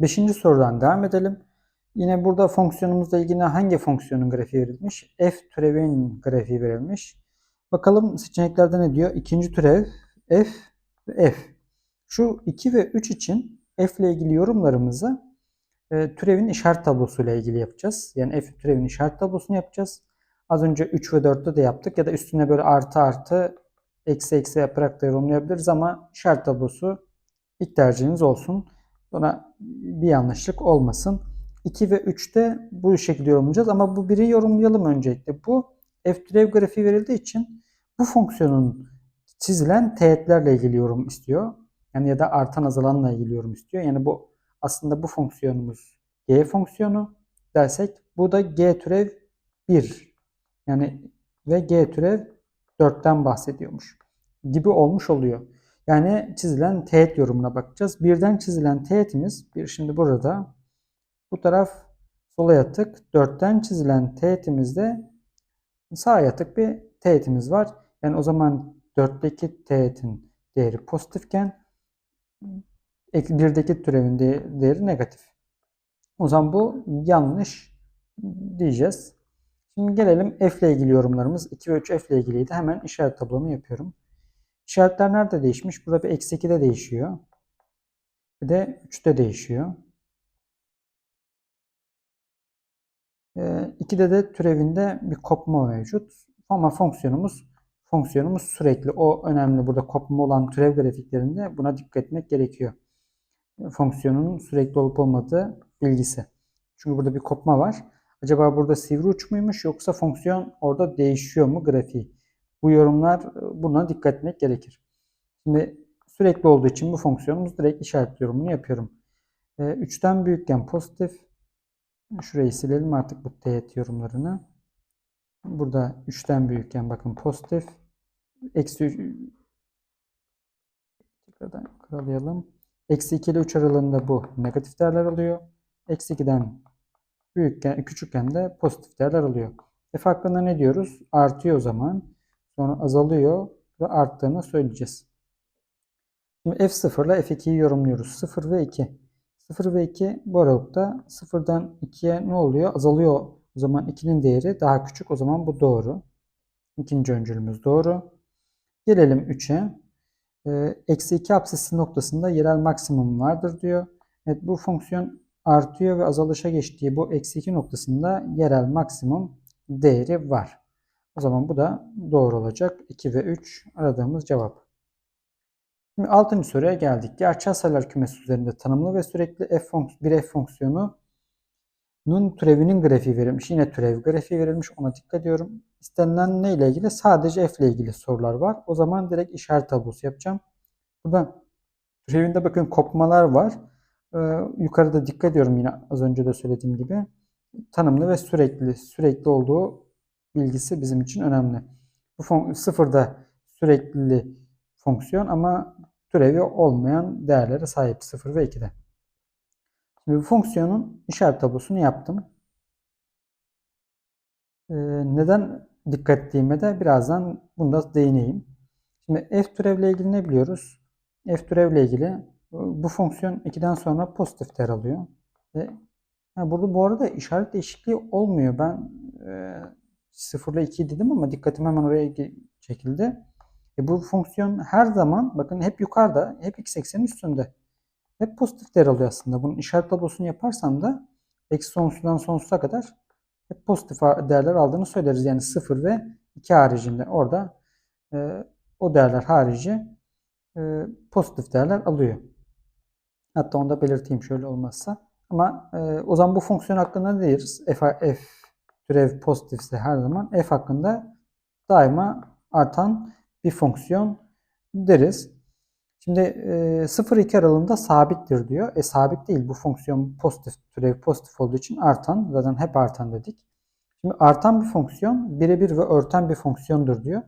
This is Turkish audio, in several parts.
Beşinci sorudan devam edelim. Yine burada fonksiyonumuzla ilgili hangi fonksiyonun grafiği verilmiş? F türevinin grafiği verilmiş. Bakalım seçeneklerde ne diyor? İkinci türev F ve F. Şu 2 ve 3 için F ile ilgili yorumlarımızı e, türevin işaret tablosuyla ilgili yapacağız. Yani F türevin işaret tablosunu yapacağız. Az önce 3 ve 4'te de yaptık ya da üstüne böyle artı artı eksi eksi yaparak da yorumlayabiliriz ama işaret tablosu ilk tercihiniz olsun. Sonra bir yanlışlık olmasın. 2 ve 3'te bu şekilde yorumlayacağız ama bu biri yorumlayalım öncelikle. Bu f türev grafiği verildiği için bu fonksiyonun çizilen teğetlerle ilgili yorum istiyor. Yani ya da artan azalanla ilgili yorum istiyor. Yani bu aslında bu fonksiyonumuz g fonksiyonu dersek bu da g türev 1. Yani ve g türev 4'ten bahsediyormuş gibi olmuş oluyor. Yani çizilen teğet yorumuna bakacağız. Birden çizilen teğetimiz bir şimdi burada bu taraf sola yatık. Dörtten çizilen teğetimizde sağa yatık bir teğetimiz var. Yani o zaman dörtteki teğetin değeri pozitifken birdeki türevin değeri negatif. O zaman bu yanlış diyeceğiz. Şimdi gelelim f ile ilgili yorumlarımız. 2 ve 3 f ile ilgiliydi. Hemen işaret tablomu yapıyorum. İşaretler nerede değişmiş? Burada bir eksi 2'de değişiyor. Bir de 3'te değişiyor. 2'de ee, de türevinde bir kopma mevcut. Ama fonksiyonumuz fonksiyonumuz sürekli. O önemli. Burada kopma olan türev grafiklerinde buna dikkat etmek gerekiyor. Fonksiyonun sürekli olup olmadığı bilgisi. Çünkü burada bir kopma var. Acaba burada sivri uç muymuş yoksa fonksiyon orada değişiyor mu grafiği? Bu yorumlar buna dikkat etmek gerekir. Şimdi sürekli olduğu için bu fonksiyonumuz direkt işaret yorumunu yapıyorum. 3'ten ee, büyükken pozitif, Şurayı silelim artık bu teğet yorumlarını. Burada 3'ten büyükken bakın pozitif. Eksi tekrardan karalayalım. Eksi 2 ile 3 aralığında bu negatif değerler alıyor. Eksi 2'den büyükken, küçükken de pozitif değerler alıyor. F hakkında ne diyoruz? Artıyor o zaman. Sonra azalıyor ve arttığını söyleyeceğiz. Şimdi F0 ile F2'yi yorumluyoruz. 0 ve 2. 0 ve 2 bu aralıkta 0'dan 2'ye ne oluyor? Azalıyor. O zaman 2'nin değeri daha küçük. O zaman bu doğru. İkinci öncülümüz doğru. Gelelim 3'e. Ee, eksi 2 absisi noktasında yerel maksimum vardır diyor. Evet bu fonksiyon artıyor ve azalışa geçtiği bu eksi 2 noktasında yerel maksimum değeri var. O zaman bu da doğru olacak. 2 ve 3 aradığımız cevap. Şimdi 6. soruya geldik. Gerçel sayılar kümesi üzerinde tanımlı ve sürekli f bir f fonksiyonu nun türevinin grafiği verilmiş. Yine türev grafiği verilmiş. Ona dikkat ediyorum. İstenilen ne ile ilgili? Sadece f ile ilgili sorular var. O zaman direkt işaret tablosu yapacağım. Burada türevinde bakın kopmalar var. Ee, yukarıda dikkat ediyorum yine az önce de söylediğim gibi. Tanımlı ve sürekli sürekli olduğu bilgisi bizim için önemli. Bu sıfırda sürekli fonksiyon ama türevi olmayan değerlere sahip 0 ve 2'de. Şimdi bu fonksiyonun işaret tablosunu yaptım. Ee, neden dikkat ettiğime de birazdan bunda değineyim. Şimdi f türevle ilgili ne biliyoruz? f türevle ilgili bu fonksiyon 2'den sonra pozitif değer alıyor. Ve yani burada bu arada işaret değişikliği olmuyor. Ben e, 0 ile 2 dedim ama dikkatim hemen oraya çekildi. E bu fonksiyon her zaman bakın hep yukarıda, hep x eksenin üstünde. Hep pozitif değer alıyor aslında. Bunun işaret tablosunu yaparsam da eksi sonsuzdan sonsuza kadar hep pozitif değerler aldığını söyleriz. Yani 0 ve 2 haricinde orada e, o değerler harici e, pozitif değerler alıyor. Hatta onu da belirteyim şöyle olmazsa. Ama e, o zaman bu fonksiyon hakkında ne deriz? F, f türev pozitifse her zaman f hakkında daima artan bir fonksiyon deriz. Şimdi e, 0-2 aralığında sabittir diyor. E sabit değil. Bu fonksiyon pozitif, türev pozitif olduğu için artan. Zaten hep artan dedik. Şimdi artan bir fonksiyon birebir ve örten bir fonksiyondur diyor.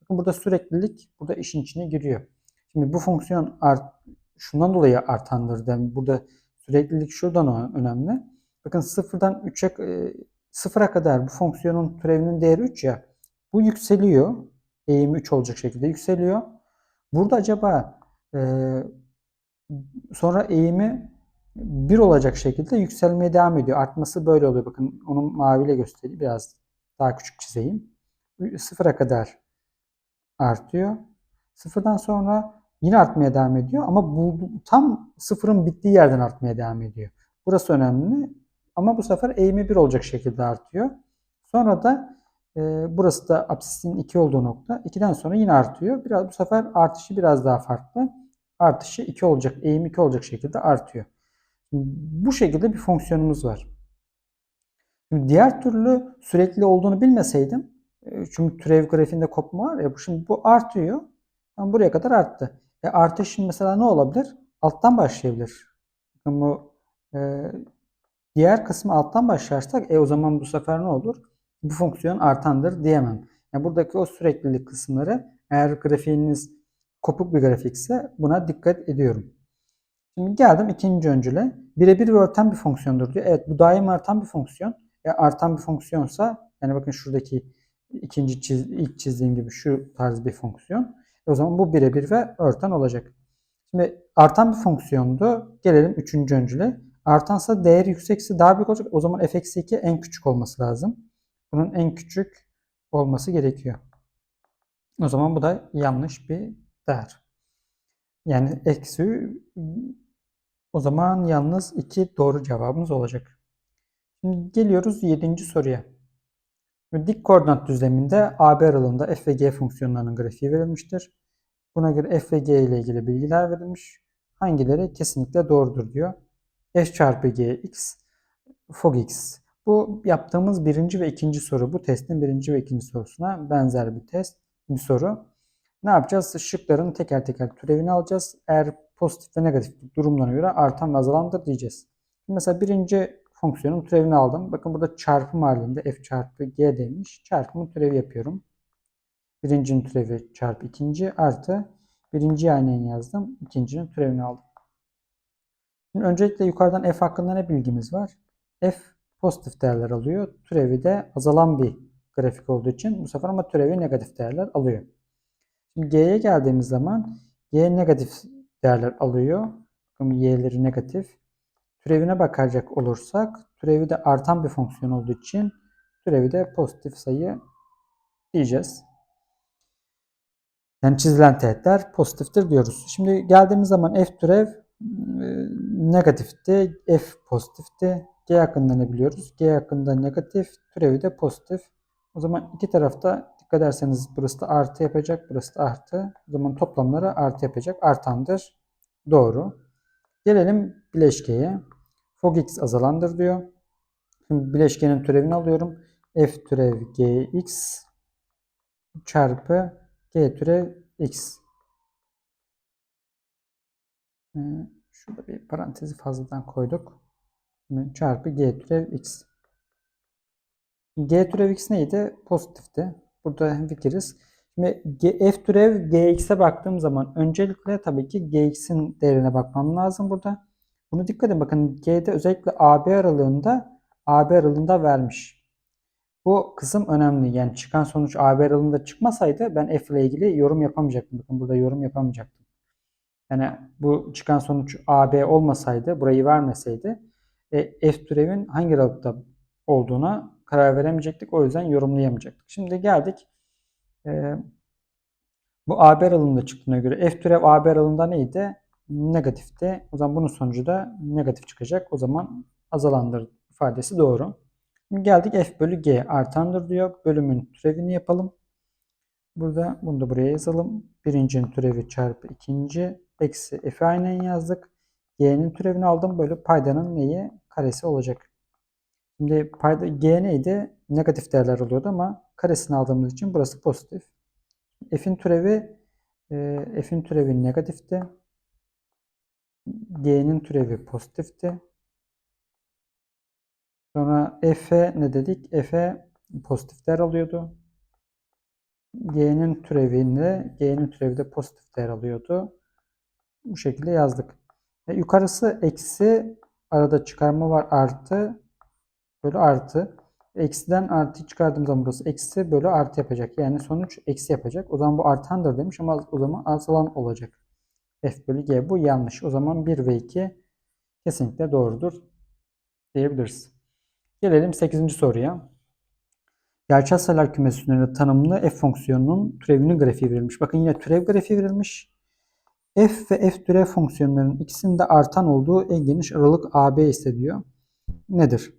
Bakın burada süreklilik burada işin içine giriyor. Şimdi bu fonksiyon art, şundan dolayı artandır. Yani burada süreklilik şuradan önemli. Bakın sıfırdan 3'e e, sıfıra kadar bu fonksiyonun türevinin değeri 3 ya. Bu yükseliyor eğimi 3 olacak şekilde yükseliyor. Burada acaba e, sonra eğimi 1 olacak şekilde yükselmeye devam ediyor. Artması böyle oluyor. Bakın onu maviyle göstereyim. Biraz daha küçük çizeyim. Sıfıra kadar artıyor. Sıfırdan sonra yine artmaya devam ediyor ama bu tam sıfırın bittiği yerden artmaya devam ediyor. Burası önemli ama bu sefer eğimi 1 olacak şekilde artıyor. Sonra da e, burası da absisin 2 olduğu nokta. 2'den sonra yine artıyor. Biraz bu sefer artışı biraz daha farklı. Artışı 2 olacak, eğim 2 olacak şekilde artıyor. Bu şekilde bir fonksiyonumuz var. Şimdi diğer türlü sürekli olduğunu bilmeseydim e, çünkü türev grafiğinde kopma var ya şimdi bu artıyor. Yani buraya kadar arttı. E artış mesela ne olabilir? Alttan başlayabilir. Bu e, diğer kısmı alttan başlarsak e o zaman bu sefer ne olur? Bu fonksiyon artandır diyemem. Yani buradaki o süreklilik kısımları eğer grafiğiniz kopuk bir grafikse buna dikkat ediyorum. Şimdi geldim ikinci öncüle. Birebir ve örten bir fonksiyondur diyor. Evet bu daim artan bir fonksiyon. E, artan bir fonksiyonsa yani bakın şuradaki ikinci çiz, ilk çizdiğim gibi şu tarz bir fonksiyon. E, o zaman bu birebir ve örten olacak. Şimdi artan bir fonksiyondu. Gelelim üçüncü öncüle. Artansa değeri yüksekse daha büyük olacak. O zaman f-2 en küçük olması lazım. Bunun en küçük olması gerekiyor. O zaman bu da yanlış bir değer. Yani eksi o zaman yalnız iki doğru cevabımız olacak. Şimdi geliyoruz 7. soruya. Dik koordinat düzleminde AB aralığında f ve g fonksiyonlarının grafiği verilmiştir. Buna göre f ve g ile ilgili bilgiler verilmiş. Hangileri kesinlikle doğrudur diyor. F çarpı g x, fog x. Bu yaptığımız birinci ve ikinci soru. Bu testin birinci ve ikinci sorusuna benzer bir test, bir soru. Ne yapacağız? Şıkların teker teker türevini alacağız. Eğer pozitif ve negatif durumlarına göre artan ve azalandır diyeceğiz. Mesela birinci fonksiyonun türevini aldım. Bakın burada çarpım halinde f çarpı g demiş. Çarpımın türevi yapıyorum. Birincinin türevi çarpı ikinci artı birinci aynen yazdım. İkincinin türevini aldım. Şimdi öncelikle yukarıdan f hakkında ne bilgimiz var? f pozitif değerler alıyor. Türevi de azalan bir grafik olduğu için bu sefer ama türevi negatif değerler alıyor. Şimdi g'ye geldiğimiz zaman g negatif değerler alıyor. Bakın y'leri negatif. Türevine bakacak olursak türevi de artan bir fonksiyon olduğu için türevi de pozitif sayı diyeceğiz. Yani çizilen teğetler pozitiftir diyoruz. Şimdi geldiğimiz zaman f türev e, negatifti, f pozitifti. G hakkında ne biliyoruz? G hakkında negatif, türevi de pozitif. O zaman iki tarafta dikkat ederseniz burası da artı yapacak, burası da artı. O zaman toplamları artı yapacak. Artandır. Doğru. Gelelim bileşkeye. Fog x azalandır diyor. Şimdi bileşkenin türevini alıyorum. F türev gx çarpı g türev x. Ee, şurada bir parantezi fazladan koyduk. Çarpı g türev x. g türev x neydi? Pozitifti. Burada fikiriz. Şimdi f türev gx'e baktığım zaman öncelikle tabii ki gx'in değerine bakmam lazım burada. Bunu dikkat edin. Bakın G'de özellikle AB aralığında AB aralığında vermiş. Bu kısım önemli. Yani çıkan sonuç AB aralığında çıkmasaydı ben F ile ilgili yorum yapamayacaktım. Bakın burada yorum yapamayacaktım. Yani bu çıkan sonuç AB olmasaydı, burayı vermeseydi e, F türevin hangi aralıkta olduğuna karar veremeyecektik. O yüzden yorumlayamayacaktık. Şimdi geldik. E, bu AB aralığında çıktığına göre F türev AB aralığında neydi? negatifte. O zaman bunun sonucu da negatif çıkacak. O zaman azalandır ifadesi doğru. Şimdi geldik f bölü g artandır diyor. Bölümün türevini yapalım. Burada bunu da buraya yazalım. Birincinin türevi çarpı ikinci eksi f aynen yazdık. G'nin türevini aldım. Böyle paydanın neyi? Karesi olacak. Şimdi payda g neydi? Negatif değerler oluyordu ama karesini aldığımız için burası pozitif. F'in türevi e, F'in türevi negatifti. G'nin türevi pozitifti. Sonra F'e ne dedik? F'e pozitif değer alıyordu. G'nin türevinde G'nin türevi de pozitif değer alıyordu. Bu şekilde yazdık. E, yukarısı eksi arada çıkarma var artı bölü artı. Eksiden artı çıkardığım zaman burası eksi bölü artı yapacak. Yani sonuç eksi yapacak. O zaman bu artandır demiş ama o zaman azalan olacak f bölü g bu yanlış. O zaman 1 ve 2 kesinlikle doğrudur diyebiliriz. Gelelim 8. soruya. Gerçel sayılar kümesinin tanımlı f fonksiyonunun türevinin grafiği verilmiş. Bakın yine türev grafiği verilmiş. F ve f türev fonksiyonlarının ikisinde artan olduğu en geniş aralık AB isteniyor. Nedir?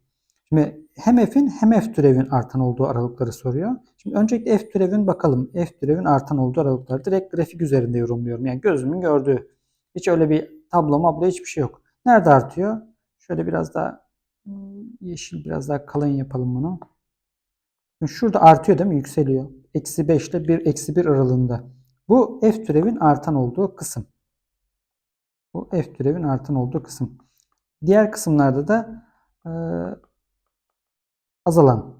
Şimdi hem f'in hem f türevin artan olduğu aralıkları soruyor. Şimdi öncelikle f türevin bakalım. f türevin artan olduğu aralıkları direkt grafik üzerinde yorumluyorum. Yani gözümün gördüğü. Hiç öyle bir tablo mablo hiçbir şey yok. Nerede artıyor? Şöyle biraz daha hmm, yeşil biraz daha kalın yapalım bunu. Şurada artıyor değil mi? Yükseliyor. Eksi 5 ile 1, eksi 1 aralığında. Bu f türevin artan olduğu kısım. Bu f türevin artan olduğu kısım. Diğer kısımlarda da e, azalan.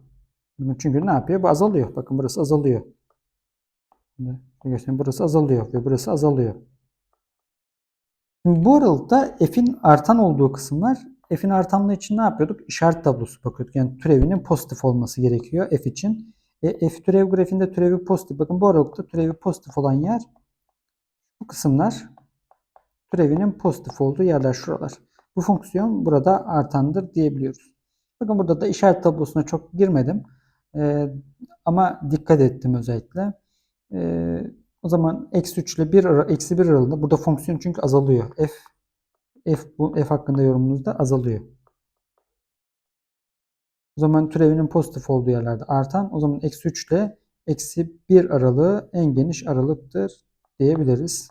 Çünkü ne yapıyor? Bu azalıyor. Bakın burası azalıyor. Şimdi. Burası azalıyor ve burası azalıyor. Şimdi bu aralıkta f'in artan olduğu kısımlar f'in artanlığı için ne yapıyorduk? İşaret tablosu bakıyorduk. Yani türevinin pozitif olması gerekiyor f için. E, f türev grafiğinde türevi pozitif. Bakın bu aralıkta türevi pozitif olan yer bu kısımlar türevinin pozitif olduğu yerler şuralar. Bu fonksiyon burada artandır diyebiliyoruz. Bakın burada da işaret tablosuna çok girmedim. E, ama dikkat ettim özellikle. E, o zaman eksi 3 ile 1 ara- eksi 1 aralığında burada fonksiyon çünkü azalıyor. F f bu f hakkında yorumunuzda azalıyor. O zaman türevinin pozitif olduğu yerlerde artan. O zaman eksi 3 ile eksi 1 aralığı en geniş aralıktır diyebiliriz.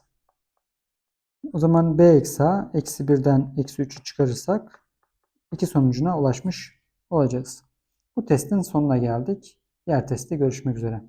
O zaman b eksi a eksi 1'den eksi 3'ü çıkarırsak iki sonucuna ulaşmış olacağız. Bu testin sonuna geldik. Diğer testte görüşmek üzere.